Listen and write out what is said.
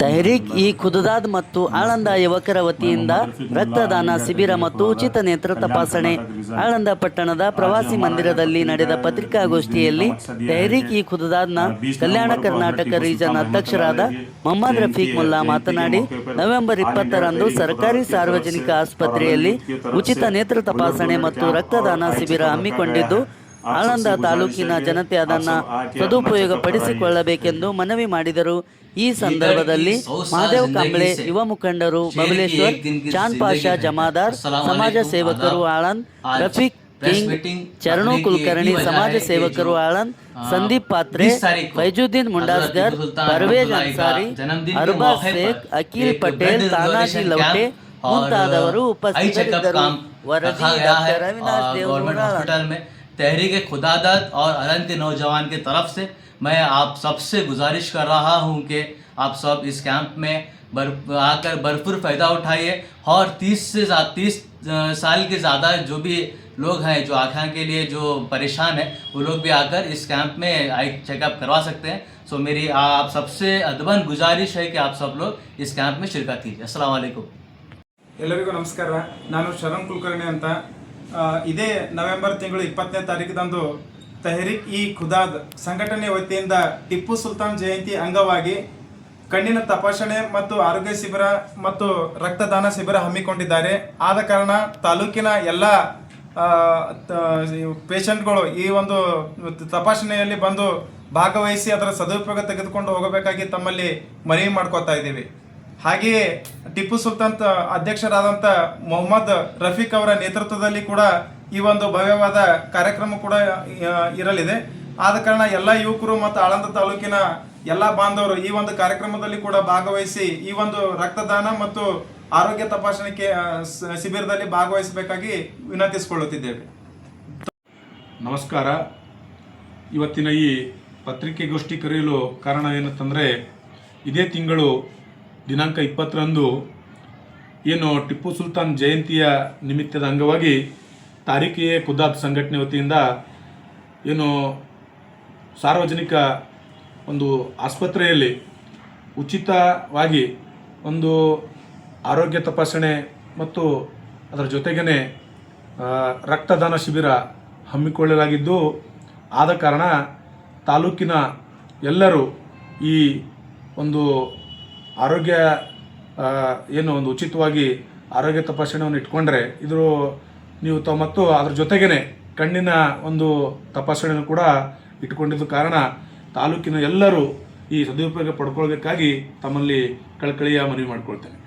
Tehreek E ಖುದದಾದ್ ಮತ್ತು ಆಳಂದ ಯುವಕರ ವತಿಯಿಂದ ರಕ್ತದಾನ ಶಿಬಿರ ಮತ್ತು ಉಚಿತ ನೇತ್ರ ತಪಾಸಣೆ ಆಳಂದ ಪಟ್ಟಣದ ಪ್ರವಾಸಿ ಮಂದಿರದಲ್ಲಿ ನಡೆದ ಪತ್ರಿಕಾಗೋಷ್ಠಿಯಲ್ಲಿ ತೆಹರೀಕ್ ಇ ಖುದದಾದ್ನ ಕಲ್ಯಾಣ ಕರ್ನಾಟಕ ರೀಜನ್ ಅಧ್ಯಕ್ಷರಾದ ಮೊಹಮ್ಮದ್ ರಫೀಕ್ ಮುಲ್ಲಾ ಮಾತನಾಡಿ ನವೆಂಬರ್ ಇಪ್ಪತ್ತರಂದು ಸರ್ಕಾರಿ ಸಾರ್ವಜನಿಕ ಆಸ್ಪತ್ರೆಯಲ್ಲಿ ಉಚಿತ ನೇತ್ರ ತಪಾಸಣೆ ಮತ್ತು ರಕ್ತದಾನ ಶಿಬಿರ ಹಮ್ಮಿಕೊಂಡಿದ್ದು ಆಳಂದ ತಾಲೂಕಿನ ಜನತೆ ಅದನ್ನು ಸದುಪಯೋಗ ಪಡಿಸಿಕೊಳ್ಳಬೇಕೆಂದು ಮನವಿ ಮಾಡಿದರು. ಈ ಸಂದರ್ಭದಲ್ಲಿ ಮಹಾದೇವ್ ಕಾಂಬ್ಳೆ ಯುವ ಮುಖಂಡರು ಬಬಲೇಶ್ವರ್ ಚಾನ್ ಪಾಷಾ ಜಮಾದಾರ್ ಸಮಾಜ ಸೇವಕರು ಆಳಂದ್ ರಫೀಕ್ ಕಿಂಗ್ ಚರಣು ಕುಲಕರ್ಣಿ ಸಮಾಜ ಸೇವಕರು ಆಳಂದ್ ಸಂದೀಪ್ ಪಾತ್ರೆ ಫೈಜುದ್ದೀನ್ ಮುಂಡಾಸ್ಗರ್ ಪರ್ವೇಜ್ ಅನ್ಸಾರಿ ಅರ್ಬಾ ಶೇಖ್ ಅಖಿಲ್ ಪಟೇಲ್ ತಾನಾಜಿ ಲೌಟೆ ಮುಂತಾದವರು ಉಪಸ್ಥಿತರಿದ್ದರು. ವರದಿ ಡಾಕ್ಟರ್ तहरीक खुदादत और अलन के नौजवान की तरफ से मैं आप सबसे गुजारिश कर रहा हूँ कि आप सब इस कैंप में बर आकर भरपूर फ़ायदा उठाइए और 30 से तीस साल के ज़्यादा जो भी लोग हैं जो आँखें के लिए जो परेशान हैं वो लोग भी आकर इस कैंप में आई चेकअप करवा सकते हैं सो मेरी आप सबसे अदबन गुजारिश है कि आप सब लोग इस कैंप में शिरकत कीजिए अस्सलाम वालेकुम ಎಲ್ಲರಿಗೂ ನಮಸ್ಕಾರ ನಾನು ಶರಣ್ ಕುಲಕರ್ಣಿ ಅಂತ ಆ, ಇದೇ ನವೆಂಬರ್ ತಿಂಗಳು ಇಪ್ಪತ್ತನೇ ತಾರೀಕಿದಂದು ತೆಹರಿಕ್ ಇ ಖುದಾದ್ ಸಂಘಟನೆ ವತಿಯಿಂದ ಟಿಪ್ಪು ಸುಲ್ತಾನ್ ಜಯಂತಿ ಅಂಗವಾಗಿ ಕಣ್ಣಿನ ತಪಾಸಣೆ ಮತ್ತು ಆರೋಗ್ಯ ಶಿಬಿರ ಮತ್ತು ರಕ್ತದಾನ ಶಿಬಿರ ಹಮ್ಮಿಕೊಂಡಿದ್ದಾರೆ. ಆದ ಕಾರಣ ತಾಲೂಕಿನ ಎಲ್ಲ ಪೇಷಂಟ್ಗಳು ಈ ಒಂದು ತಪಾಸಣೆಯಲ್ಲಿ ಬಂದು ಭಾಗವಹಿಸಿ ಅದರ ಸದುಪಯೋಗ ತೆಗೆದುಕೊಂಡು ಹೋಗಬೇಕಾಗಿ ತಮ್ಮಲ್ಲಿ ಮನವಿ ಮಾಡ್ಕೋತಾ ಇದ್ದೀವಿ. ಹಾಗೆಯೇ ಟಿಪ್ಪು ಸುಲ್ತಾನ್ ಅಧ್ಯಕ್ಷರಾದಂಥ ಮೊಹಮ್ಮದ್ ರಫೀಕ್ ಅವರ ನೇತೃತ್ವದಲ್ಲಿ ಕೂಡ ಈ ಒಂದು ಭವ್ಯವಾದ ಕಾರ್ಯಕ್ರಮ ಕೂಡ ಇರಲಿದೆ. ಆದ ಕಾರಣ ಎಲ್ಲ ಯುವಕರು ಮತ್ತು ಆಳಂದ ತಾಲೂಕಿನ ಎಲ್ಲ ಬಾಂಧವರು ಈ ಒಂದು ಕಾರ್ಯಕ್ರಮದಲ್ಲಿ ಕೂಡ ಭಾಗವಹಿಸಿ ಈ ಒಂದು ರಕ್ತದಾನ ಮತ್ತು ಆರೋಗ್ಯ ತಪಾಸಣೆ ಶಿಬಿರದಲ್ಲಿ ಭಾಗವಹಿಸಬೇಕಾಗಿ ವಿನಂತಿಸಿಕೊಳ್ಳುತ್ತಿದ್ದೇವೆ. ನಮಸ್ಕಾರ. ಇವತ್ತಿನ ಈ ಪತ್ರಿಕೆಗೋಷ್ಠಿ ಕರೆಯಲು ಕಾರಣ ಏನಂತಂದರೆ ಇದೇ ತಿಂಗಳು ದಿನಾಂಕ ಇಪ್ಪತ್ತರಂದು ಏನು ಟಿಪ್ಪು ಸುಲ್ತಾನ್ ಜಯಂತಿಯ ನಿಮಿತ್ತದ ಅಂಗವಾಗಿ ತಾರೀಖಿಯೇ ಖುದ್ದಾಬ್ ಸಂಘಟನೆ ವತಿಯಿಂದ ಏನು ಸಾರ್ವಜನಿಕ ಒಂದು ಆಸ್ಪತ್ರೆಯಲ್ಲಿ ಉಚಿತವಾಗಿ ಒಂದು ಆರೋಗ್ಯ ತಪಾಸಣೆ ಮತ್ತು ಅದರ ಜೊತೆಗೇ ರಕ್ತದಾನ ಶಿಬಿರ ಹಮ್ಮಿಕೊಳ್ಳಲಾಗಿದ್ದು, ಆದ ಕಾರಣ ತಾಲೂಕಿನ ಎಲ್ಲರೂ ಈ ಒಂದು ಆರೋಗ್ಯ ಏನು ಒಂದು ಉಚಿತವಾಗಿ ಆರೋಗ್ಯ ತಪಾಸಣೆಯನ್ನು ಇಟ್ಕೊಂಡ್ರೆ ಇದ್ರ ನೀವು ಮತ್ತು ಅದ್ರ ಜೊತೆಗೇನೆ ಕಣ್ಣಿನ ಒಂದು ತಪಾಸಣೆಯನ್ನು ಕೂಡ ಇಟ್ಕೊಂಡಿದ್ದ ಕಾರಣ ತಾಲೂಕಿನ ಎಲ್ಲರೂ ಈ ಸದುಪಯೋಗ ಪಡ್ಕೊಳ್ಬೇಕಾಗಿ ತಮ್ಮಲ್ಲಿ ಕಳಕಳಿಯ ಮನವಿ ಮಾಡ್ಕೊಳ್ತೇನೆ.